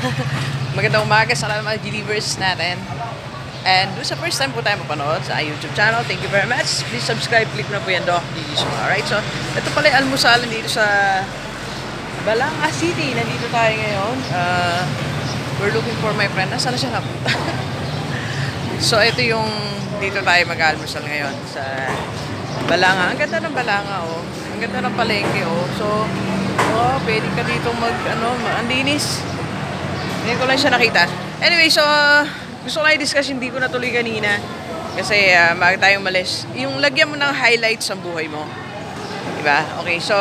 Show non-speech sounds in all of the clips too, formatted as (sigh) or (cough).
(laughs) magandang umaga sa lahat mga Gilivers natin. And doon sa first time po tayo mapanood sa YouTube channel, thank you very much. Please subscribe, click na po yan do. Alright, so ito pala yung almusalan dito sa Balanga City. Nandito tayo ngayon. Uh, we're looking for my friend. Nasaan na siya napunta? (laughs) so ito yung dito tayo mag-almusal ngayon sa Balanga. Ang ganda ng Balanga, oh. Ang ganda ng palengke, oh. So, oh, pwede ka dito mag, ano, ang linis. Hindi ko lang siya nakita. Anyway, so, gusto ko na i-discuss, hindi ko natuloy kanina. Kasi, uh, maaga tayong malis. Yung lagyan mo ng highlights sa buhay mo. Diba? Okay, so,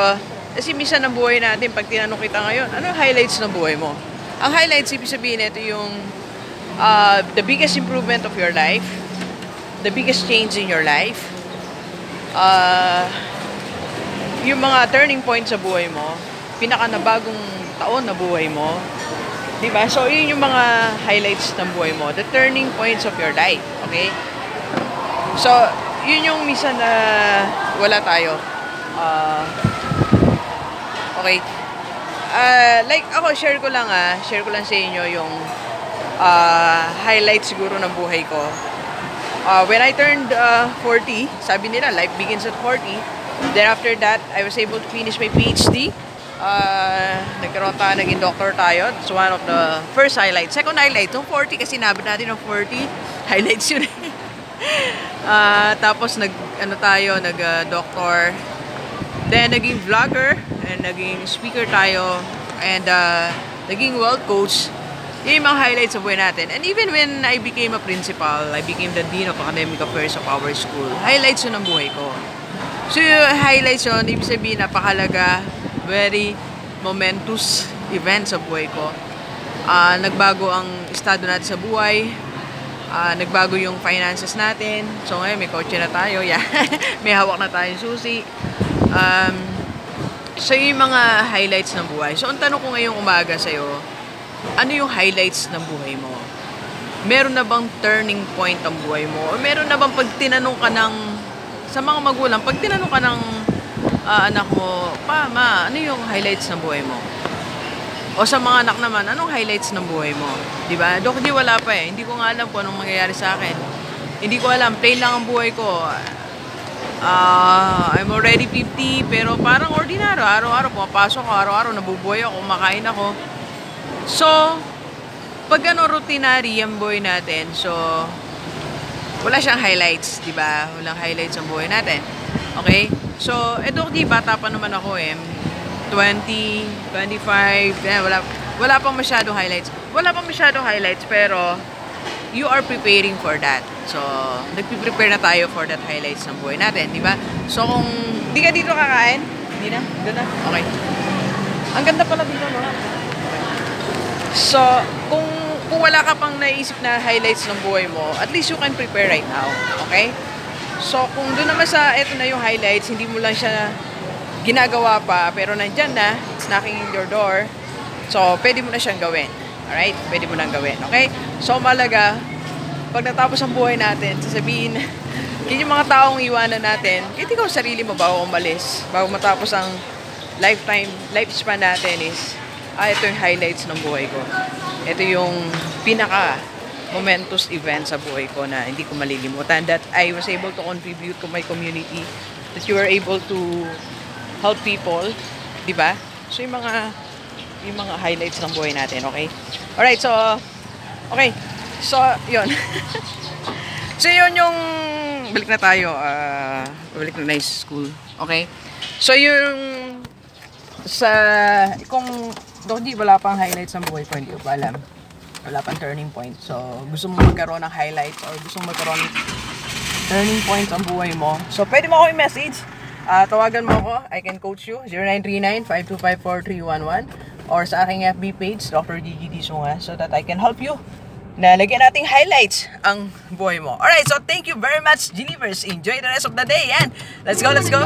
kasi minsan ng buhay natin, pag tinanong kita ngayon, ano highlights ng buhay mo? Ang highlights, ibig sabihin, ito yung uh, the biggest improvement of your life, the biggest change in your life, uh, yung mga turning point sa buhay mo, pinaka na bagong taon na buhay mo, di ba? So, yun yung mga highlights ng buhay mo, the turning points of your life, okay? So, yun yung misa na wala tayo. Uh, okay. Uh, like, ako, share ko lang ah, share ko lang sa inyo yung uh, highlights siguro ng buhay ko. Uh, when I turned uh, 40, sabi nila, life begins at 40. Then after that, I was able to finish my PhD. Uh, nagkaroon tayo, naging doctor tayo. It's one of the first highlights. Second highlight, yung 40 kasi nabit natin ng 40. (laughs) Highlights yun. uh, (laughs) tapos nag, ano tayo, nag-doctor. Uh, Then naging vlogger and naging speaker tayo. And uh, naging world coach. Yun yung mga highlights sa buhay natin. And even when I became a principal, I became the Dean of Academic Affairs of our school. Highlights yun ng buhay ko. So yung highlights yun, ibig sabihin napakalaga, very momentous event sa buhay ko. Uh, nagbago ang estado natin sa buhay, uh, nagbago yung finances natin. So ngayon may kotse na tayo, (laughs) yeah. may hawak na tayong susi. Um, so yung mga highlights ng buhay. So ang tanong ko ngayong umaga sa'yo, ano yung highlights ng buhay mo? Meron na bang turning point ang buhay mo? O meron na bang pag tinanong ka ng sa mga magulang, pag tinanong ka ng uh, anak mo, pa, ma, ano yung highlights ng buhay mo? O sa mga anak naman, anong highlights ng buhay mo? Di ba? Dok, di wala pa eh. Hindi ko nga alam kung anong mangyayari sa akin. Hindi ko alam. Plain lang ang buhay ko. Uh, I'm already 50, pero parang ordinaryo. Araw-araw, pumapasok ako. Araw-araw, nabubuhay ako, kumakain ako. So, pag ano, routinary ang buhay natin. So, wala siyang highlights, di ba? Walang highlights ang buhay natin. Okay? So, eto di bata pa naman ako eh. 20, 25, eh, wala, wala pang masyadong highlights. Wala pang masyadong highlights, pero you are preparing for that. So, nagpiprepare na tayo for that highlights ng buhay natin, di ba? So, kung di ka dito kakain, hindi na? Doon na? Okay. Ang ganda pala dito, no? So, kung kung wala ka pang naisip na highlights ng buhay mo, at least you can prepare right now. Okay? So, kung doon naman sa, eto na yung highlights, hindi mo lang siya ginagawa pa, pero nandyan na, it's knocking in your door, so, pwede mo na siyang gawin. Alright? Pwede mo nang gawin. Okay? So, malaga, pag natapos ang buhay natin, sasabihin, (laughs) yun yung mga taong iwanan natin, kahit ikaw sarili mo bago umalis, bago matapos ang lifetime, lifespan natin is, ah, ito yung highlights ng buhay ko ito yung pinaka momentous event sa buhay ko na hindi ko malilimutan that I was able to contribute to my community that you were able to help people di ba? So yung mga yung mga highlights ng buhay natin okay? Alright so okay. So yun. (laughs) So yun yung balik na tayo uh, balik na nice school okay? So yung sa kung doon di wala pang highlights ng buhay ko, hindi ko pa alam. Wala pang turning point. So, gusto mo magkaroon ng highlights or gusto mo magkaroon ng turning points ang buhay mo. So, pwede mo ako i-message. Uh, tawagan mo ako. I can coach you. 0939-5254-311 or sa aking FB page, Dr. Gigi Disunga, so that I can help you na lagyan nating highlights ang buhay mo. Alright, so thank you very much, Gilivers. Enjoy the rest of the day and let's go, let's go!